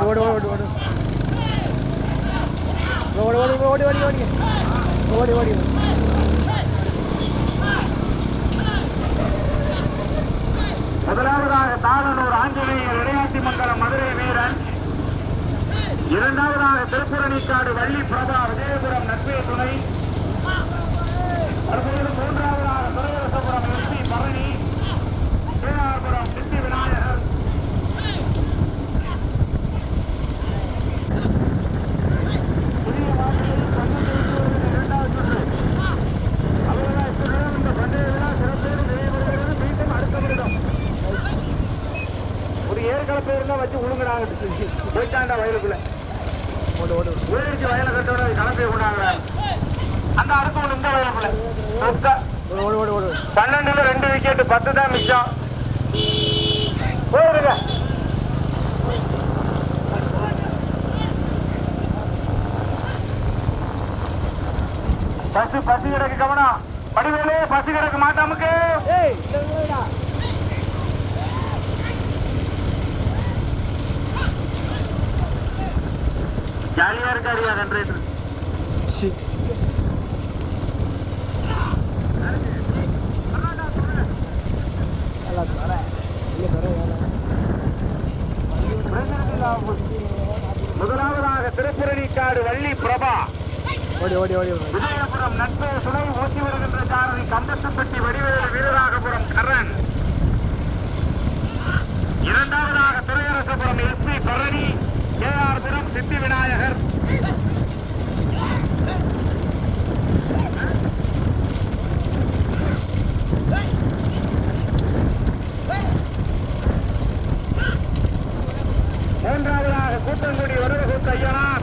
ஓடு ஓடு ஓடு ஓடு ஓடு ஓடு ஓடி ஓடி ஓடி ஓடி ஓடி முதலாவதாக தாளனூர் ஆஞ்சநேயர் இடையாட்சி மங்கலம் மதுரை வீரன். இரண்டாவதாக திருப்புரணிக்காடு வள்ளி பிரபா ஒரு ஏற்கலப்பை இருந்தா வச்சு உழுங்குறாங்க. போயிட்டாண்டா வயலுக்குள்ள. ஓடு ஓடு ஊழிச்சு வயலை கட்டோட கலப்பை கொண்டாங்க. அந்த அடுத்து ஒன்று இந்த வயலுக்குள்ள. சுத்தா. பன்னெண்டுல ரெண்டு விக்கெட் பத்து தான் மிச்சம். போயிருங்க. பசு பசு கிடக்கு கவனம். படிவேலு பசு கிடக்கு மாட்டாமுக்கு ஏய் ஜாலியா இருக்காரு கன்றையத்தில் சி நல்லா தர இல்லை தர முதலாவதாக திருப்புரணிக்காடு வள்ளி பிரபா. ஓடி ஓடி ஓடி விஜயபுரம் நட்பு சுனை ஊசி வருகின்ற சாரதி கந்தத்துப்பட்டி வடிவேலு வீரராகபுரம் கரண். இரண்டாவதாக Thuraiyarasapuram SP Palani K R Puram Siddhi Vinayagar மூன்றாவதாக கூத்தங்குடி வரதகுத்த ஐயனார்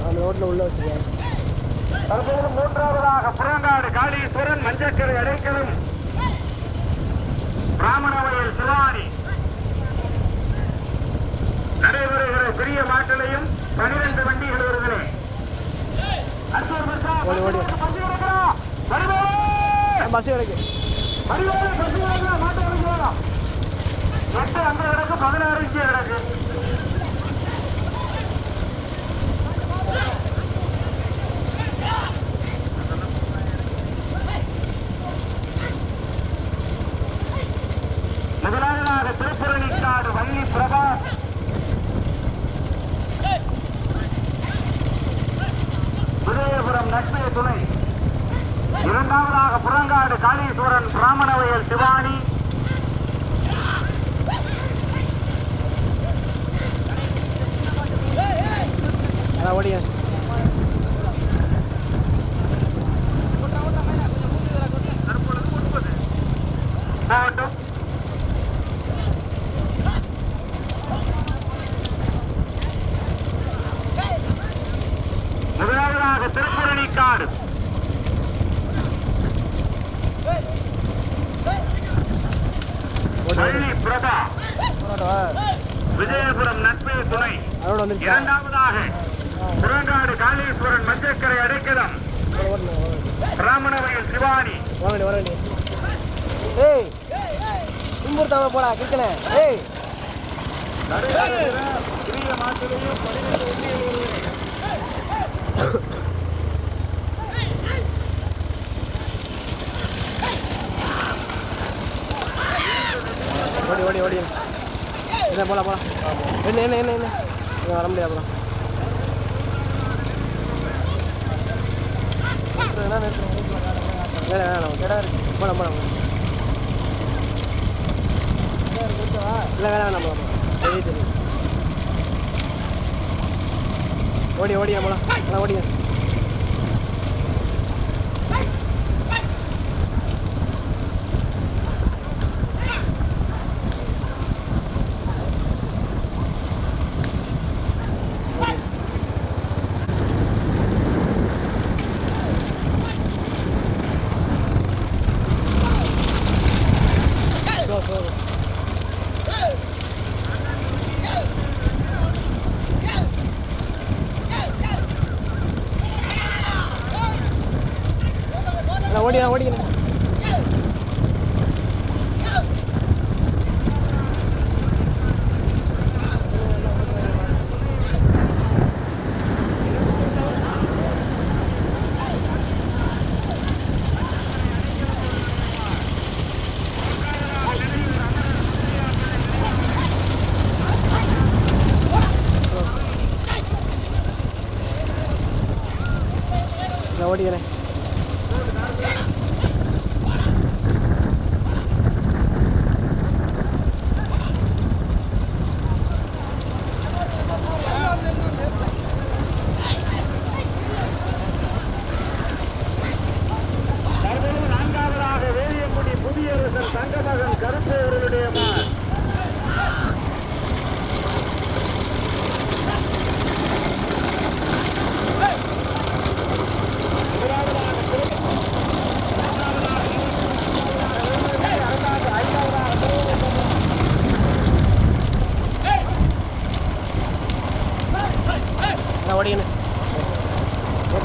அந்த ரோட்டில் உள்ள வச்சுருக்கேன். தற்போது மூன்றாவதாக புறங்காடு காளீஸ்வரன் மஞ்சக்கரை அடைக்கலும் பிராமணவயல் நடைபெறுகிற பெரிய மாட்டிலையும் பனிரெண்டு வருகிறே ஓடி, ஓடி. பஸ் கிடைக்கு எட்டு அந்த கிடக்கு பதினாறு இங்கே கிடக்கு முதலாவதாக திருப்புரணிக்காடு வள்ளி பிரபா விஜயபுரம் லட்சுமி துணை. இரண்டாவதாக புறங்காடு காளீஸ்வரன் பிராமணவயல் சிவானி. ஓடியா மாவட்டம் முதலாவதாக திருப்புரணிக்காடு வள்ளி பிரபா விஜயபுரம் நட்பு அதோட வந்துருச்சா இரண்டாவதாக புறங்காடு காளீஸ்வரன் மஞ்சக்கரை அடைக்கலம். பிராமணவயல் சிவானி. வாங்கடி வரடி ஏய் துன்புறுத்தாம போடா கிருக்கனே ஏய். ஓடி ஓடி ஓடி. என்ன போலாம் போலாம் என்ன என்ன என்ன என்ன? இங்கே வர முடியாதுலாம் வேணாம் வேணாம் இடம் இருக்கு. போலாம் போலாம் இல்லை வேணாம் வேணாம் தெரியும் தெரியும் ஓடி ஓடியா போலாம். போலாம் ஓடியா ஓடிக்கணும் ഓടിക്കണേ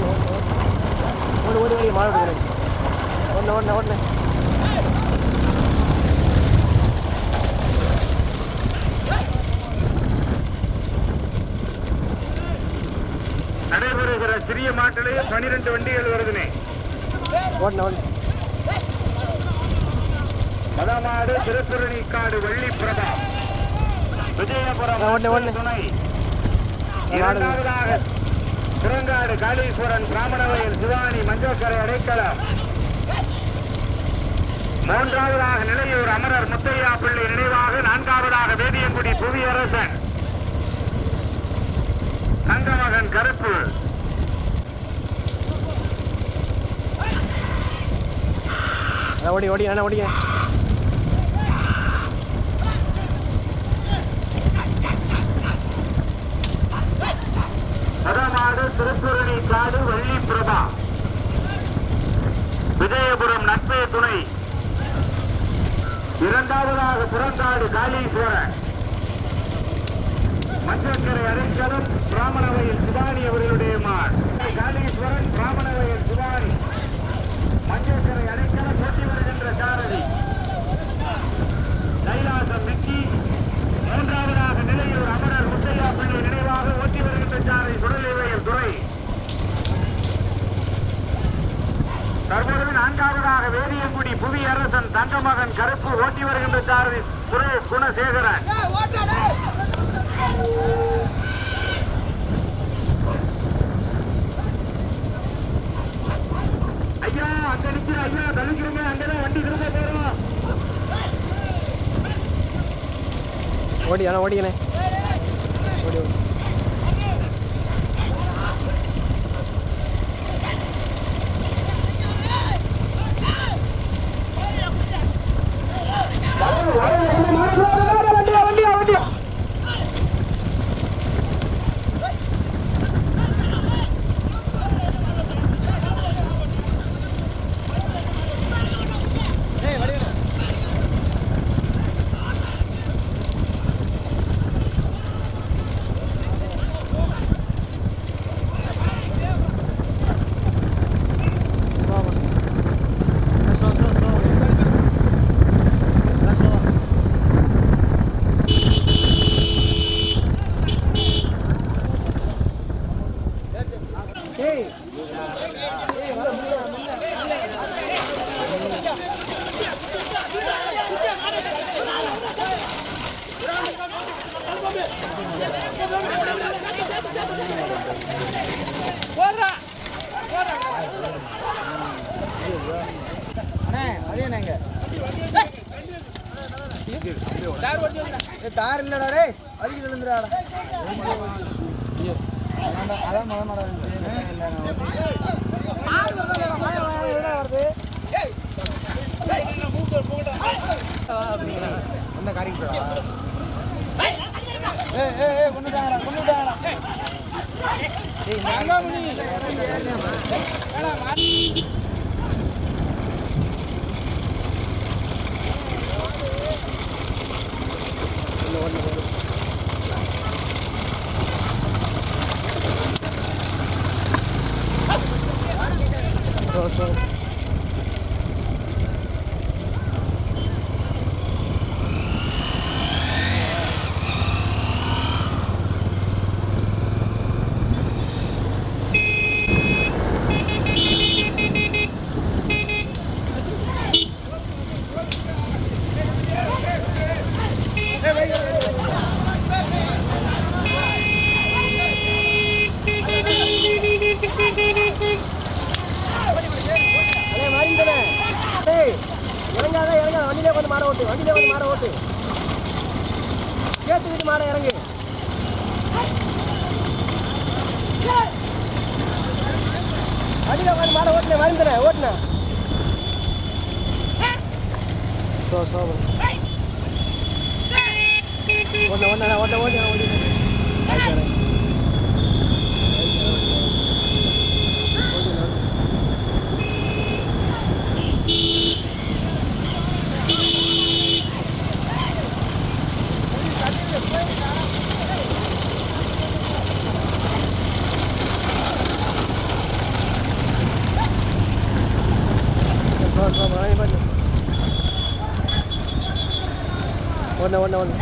ஓடு ஓடி ஓடி மாடு ஓடனே ஓடனே ஓடனே நடைபெறுகிற சிறிய மாட்டிலேயே பனிரெண்டு வண்டிகள் வருதுனே ஓடனே ஓடனே மதமாடு திருப்புரணிக்காடு வள்ளி பிரபா விஜயபுரம். துணை. இரண்டாவதாக திருங்காடு காளீஸ்வரன் பிராமணவயல் சிவானி மஞ்சோக்கரை அடைக்கலம் மூன்றாவதாக நிலையூர் அமரர் முத்தையா பிள்ளை நினைவாக நான்காவதாக வேதியங்குடி புவியரசன். தங்கமகன் கருப்பு. ஓடி ஓடி என்ன ஓடிக்கிறேன் மதமாடு திருப்புரணி காடு வள்ளி பிரபா விஜயபுரம் நட்பே துணை. இரண்டாவதாக புறந்தாடு காளீஸ்வரன். மஞ்சக்கரை அடைக்கலம் பிராமணவையில் சுபானி அவர்களுடைய மாள் காளீஸ்வரன் பிராமண சிவானி மஞ்சக்கரை அடைக்கலம் போட்டி வருகின்ற சாரதி கைலாசம் மிக்கி மூன்றாவதாக நிலையூர் அமரர் முத்தையா பிள்ளை நினைவாக ஓட்டி வருகின்ற சாரை சுடலிவையர் துறை தற்பொழுது நான்காவதாக வேதியங்குடி புவி அரசன் தங்கமகன் கருப்பு ஓட்டி வருகின்ற சாரதி சுரேஷ் குணசேகரன் ஐயா அங்க நிக்கிற ஐயா தள்ளிக்கிறீங்க அங்கதான் வண்டி திரும்ப போறோம் ஓடி நான் தார் இல்லடா ரே அடிக்கி விழுந்துடாடா அதான் மழை மழை அந்த காரிக்கு ஏ ஏ ஏ கொண்டுட்டாங்கடா கொண்டுட்டாங்கடா ஏய் நாங்க முனி Slow, 车吧。ஒன்று ஒன்று ஒன்று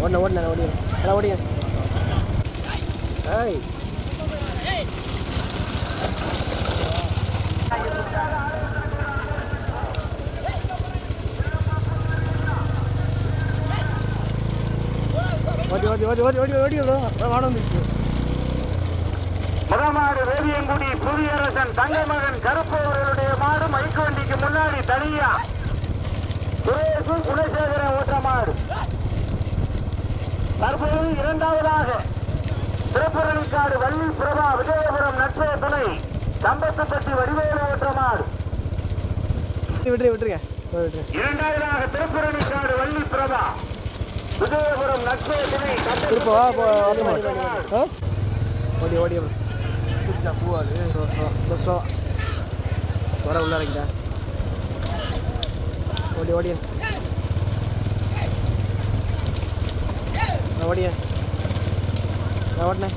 ஓடணும் ஓடணும் ஓடியும் ஓடியும் ஏய். ஓடி ஓடி ஓடி ஓடி ஓடி ஓடி வாட வந்துருச்சு முதமாடு வேதியங்குடி புவியரசன் தங்க மகன் கருப்பு அவர்களுடைய மாடு மைக்கு வண்டிக்கு முன்னாடி தனியா சுரேசு குணசேகரன் ஓட்ட மாடு தற்போது இரண்டாவதாக திருப்புரணிக்காடு வள்ளி பிரபா விஜயபுரம் நட்பே துணை சம்பத்துப்பட்டி வடிவேலு ஓட்ட மாடு விட்டுரு விட்டுருங்க விட்டுருங்க இரண்டாவதாக திருப்புரணிக்காடு வள்ளி பிரபா திருப்பா ஓடி ஓடி பூவாது. பஸ்ஸோ வர உள்ள இருக்கா ஓடி ஓடி. ஓடிய ஓடனே